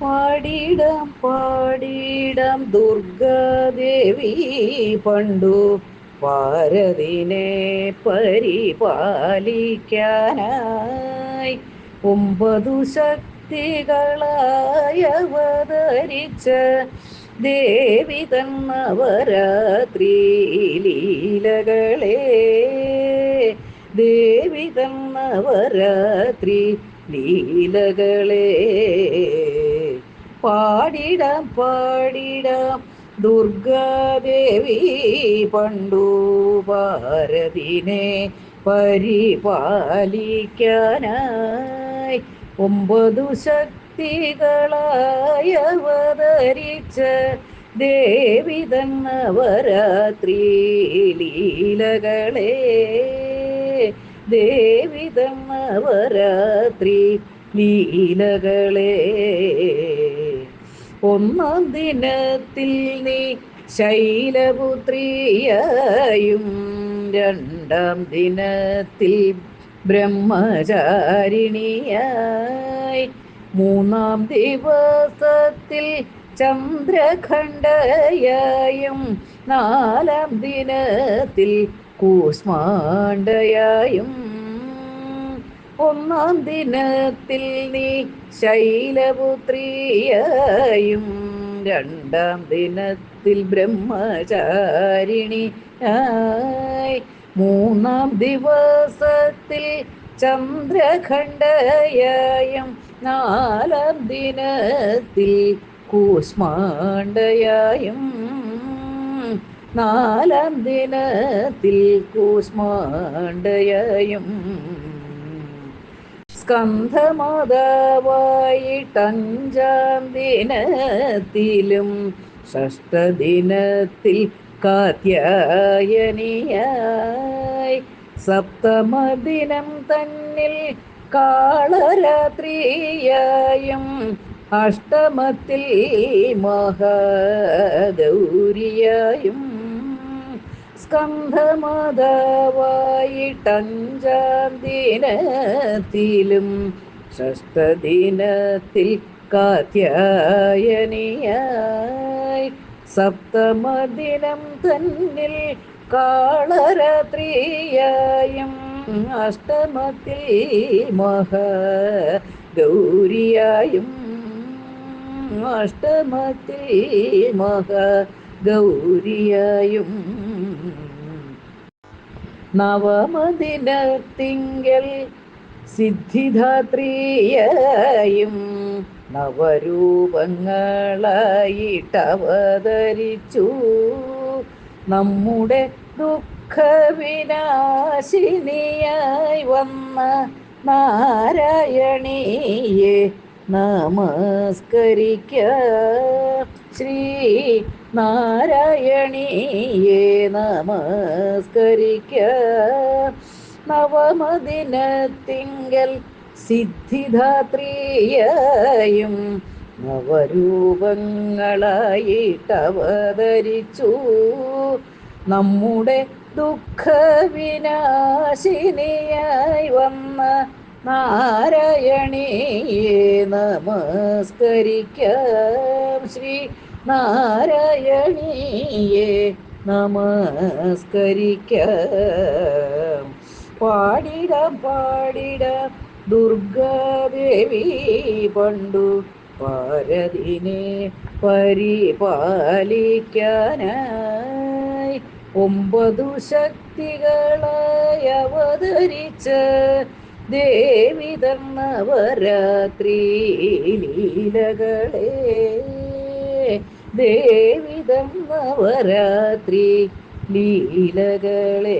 പാടിയിടാം പാടിയിടാം ദുർഗദേവി പണ്ടു. ഭാരതിനെ പരിപാലിക്കാനായി ഒമ്പതു ശക്തികളായ അവതരിച്ച ദേവി തന്നവരാത്രി ലീലകളെ ദേവി തന്നവരാത്രി ലീലകളെ പാടിടാം പാടിടാം. ദുർഗാദേവി പണ്ടു ഭാരതിനെ പരിപാലിക്കാനായി ഒമ്പതു ശക്തികളായവതരിച്ച അവതരിച്ച ദേവി തന്നവരാത്രി ലീലകളെ. ദേവി തന്നവരാത്രി ലീലകളെ. ഒന്നാം ദിനത്തിൽ നീ ശൈലപുത്രിയായും രണ്ടാം ദിനത്തിൽ ബ്രഹ്മചാരിണിയായി. മൂന്നാം ദിവസത്തിൽ ചന്ദ്രഖണ്ഡയായും നാലാം ദിനത്തിൽ കൂസ്മാണ്ടയായും ഒന്നാം ദിനത്തിൽ നീ ശൈലപുത്രിയായും രണ്ടാം ദിനത്തിൽ ബ്രഹ്മചാരിണിയായി. മൂന്നാം ദിവസത്തിൽ ചന്ദ്രഖണ്ഡയായും നാലാം ദിനത്തിൽ കൂസ്മാണ്ടയായും നാലാം ദിനത്തിൽ കൂസ്മാണ്ടയായും സ്കന്ധമാതാവായിട്ടഞ്ചാം ദിനത്തിലും ഷഷ്ടദിനത്തിൽ കാത്യായനിയായി സപ്തമദിനം തന്നിൽ കാളരാത്രിയായും അഷ്ടമത്തിൽ മഹാഗൗരിയായും സ്കന്ധമാതാവായിട്ടഞ്ചാം ദിനത്തിലും ഷഷ്ടദിനത്തിൽ കാത്യായനിയായി സപ്തമദിനം തന്നിൽ കാളരാത്രിയായും അഷ്ടമത്തിൽ മഹാഗൗരിയായും അഷ്ടമത്തിൽ മഹാഗൗരിയായും നവമദിനത്തിങ്കൽ സിദ്ധിധാത്രിയായും നവരൂപങ്ങളായിട്ടവതരിച്ചു. നമ്മുടെ ദുഃഖവിനാശിനിയായി വന്ന നാരായണീയെ നമസ്കരിക്ക. ശ്രീ നാരായണീയെ നമസ്കരിക്ക. നവമദിനത്തിങ്കൽ സിദ്ധിധാത്രിയായും നവരൂപങ്ങളായിട്ടവതരിച്ചു. നമ്മുടെ ദുഃഖവിനാശിനിയായി വന്ന നാരായണീയെ നമസ്കരിക്കാം. ശ്രീ നാരായണീയെ നമസ്കരിക്കാം. പാടിടാം പാടിടാം ദുർഗാദേവി പണ്ടു ഭാരതിനെ പരിപാലിക്കാനായി ഒമ്പതു ശക്തികളായി അവതരിച്ച ദേവി തന്നവരാത്രി ലീലകളെ. ദേവി നവരാത്രി ലീലകളെ.